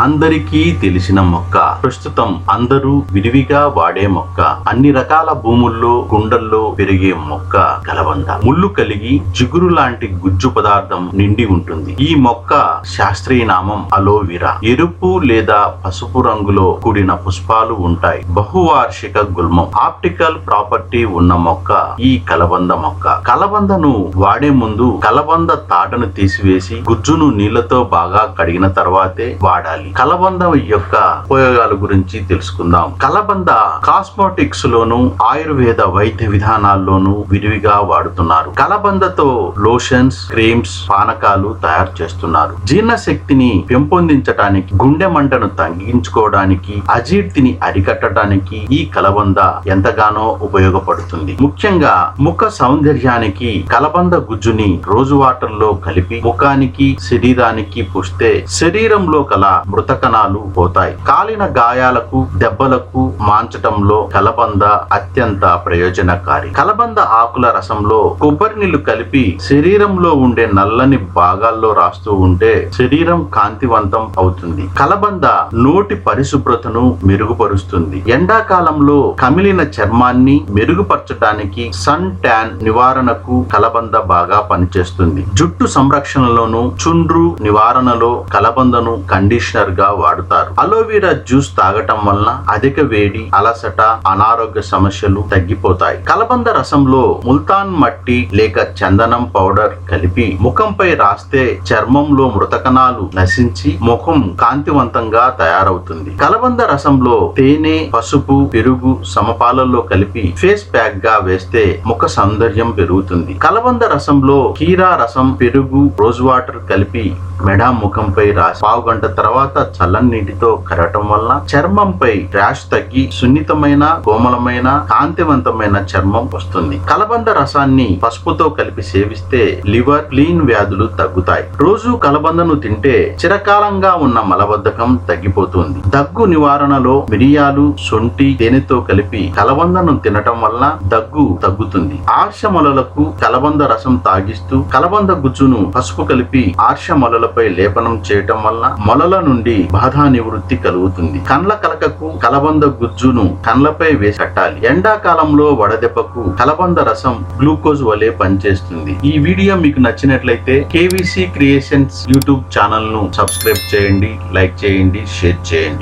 అందరికీ తెలిసిన మొక్క. ప్రస్తుతం అందరూ విరివిగా వాడే మొక్క. అన్ని రకాల భూముల్లో కుండల్లో పెరిగే మొక్క కలబంద. ముళ్ళు కలిగి జిగురు లాంటి గుజ్జు పదార్థం నిండి ఉంటుంది. ఈ మొక్క శాస్త్రీయ నామం అలోవిరా. ఎరుపు లేదా పసుపు రంగులో కూడిన పుష్పాలు ఉంటాయి. బహువార్షిక గుల్మం. ఆప్టికల్ ప్రాపర్టీ ఉన్న మొక్క ఈ కలబంద మొక్క. కలబందను వాడే ముందు కలబంద తాటను తీసివేసి గుజ్జును నీళ్ళతో బాగా కడిగిన తర్వాతే వాడాలి. కలబంద యొక్క ఉపయోగాల గురించి తెలుసుకుందాం. కలబంద కాస్మోటిక్స్ లోను ఆయుర్వేద వైద్య విధానాల్లోనూ విరివిగా వాడుతున్నారు. కలబందతో లోషన్స్ క్రీమ్స్ పానకాలు తయారు చేస్తున్నారు. జీర్ణశక్తిని పెంపొందించడానికి గుండె మంటను తగ్గించుకోవడానికి అజీర్తిని అరికట్టడానికి ఈ కలబంద ఎంతగానో ఉపయోగపడుతుంది. ముఖ్యంగా ముఖ సౌందర్యానికి కలబంద గుజ్జుని రోజు వాటర్లో కలిపి ముఖానికి శరీరానికి పుస్తే శరీరంలో కల మృత కణాలు పోతాయి. కాలిన గాయాలకు దెబ్బలకు మాంచటంలో కలబంద అత్యంత ప్రయోజనకారి. కలబంద ఆకుల రసంలో కొబ్బరి నీళ్ళు కలిపి శరీరంలో ఉండే నల్లని భాగాల్లో రాస్తూ ఉంటే శరీరం కాంతివంతం అవుతుంది. కలబంద నోటి పరిశుభ్రతను మెరుగుపరుస్తుంది. ఎండాకాలంలో కమిలిన చర్మాన్ని మెరుగుపరచడానికి సన్ ట్యాన్ నివారణకు కలబంద బాగా పనిచేస్తుంది. జుట్టు సంరక్షణలోను చుండ్రు నివారణలో కలబందను కండిషనర్ గా వాడుతారు. అలోవీరా జ్యూస్ తాగటం వలన అధిక వేడి అలసట అనారోగ్య సమస్యలు తగ్గిపోతాయి. కలబంద రసంలో ముల్తాన్ మట్టి లేక చందనం పౌడర్ కలిపి ముఖంపై రాస్తే చర్మంలో మృతకణాలు నశించి ముఖం కాంతివంతంగా తయారవుతుంది. కలబంద రసంలో తేనె పసుపు పెరుగు సమపాలల్లో కలిపి ఫేస్ ప్యాక్గా వేస్తే ముఖ సౌందర్యం పెరుగుతుంది. కలబంద రసంలో కీరా రసం పెరుగు రోజ్ వాటర్ కలిపి మెడ ముఖంపై రాసి పావు గంట తర్వాత చల్లని నీటితో కరగటం వల్ల చర్మంపై ర్యాష్ తగ్గి సున్నితమైన కోమలమైన కాంతివంతమైన చర్మం వస్తుంది. కలబంద రసాన్ని పసుపుతో కలిపి సేవిస్తే లివర్ క్లీన్ వ్యాధులు తగ్గుతాయి. రోజు కలబందను తింటే చిరకాలంగా ఉన్న మలబద్ధకం తగ్గిపోతుంది. దగ్గు నివారణలో మిరియాలు శొంఠి తేనెతో కలిపి కలబందను తినటం వల్ల దగ్గు తగ్గుతుంది. ఆర్షమలలకు కలబంద రసం తాగిస్తూ కలబంద గుజ్జును పసుపు కలిపి ఆర్షమలలపై లేపనం చేయటం వల్ల మొలల నుండి నుండి బాధా నివృత్తి కలుగుతుంది. కండ్ల కలకకు కలబంద గుజ్జును కండ్లపై వేసి కట్టాలి. ఎండాకాలంలో వడదెబ్బకు కలబంద రసం గ్లూకోజ్ వలె పనిచేస్తుంది. ఈ వీడియో మీకు నచ్చినట్లయితే కేవీసీ క్రియేషన్స్ యూట్యూబ్ ఛానల్ను సబ్స్క్రైబ్ చేయండి లైక్ చేయండి షేర్ చేయండి.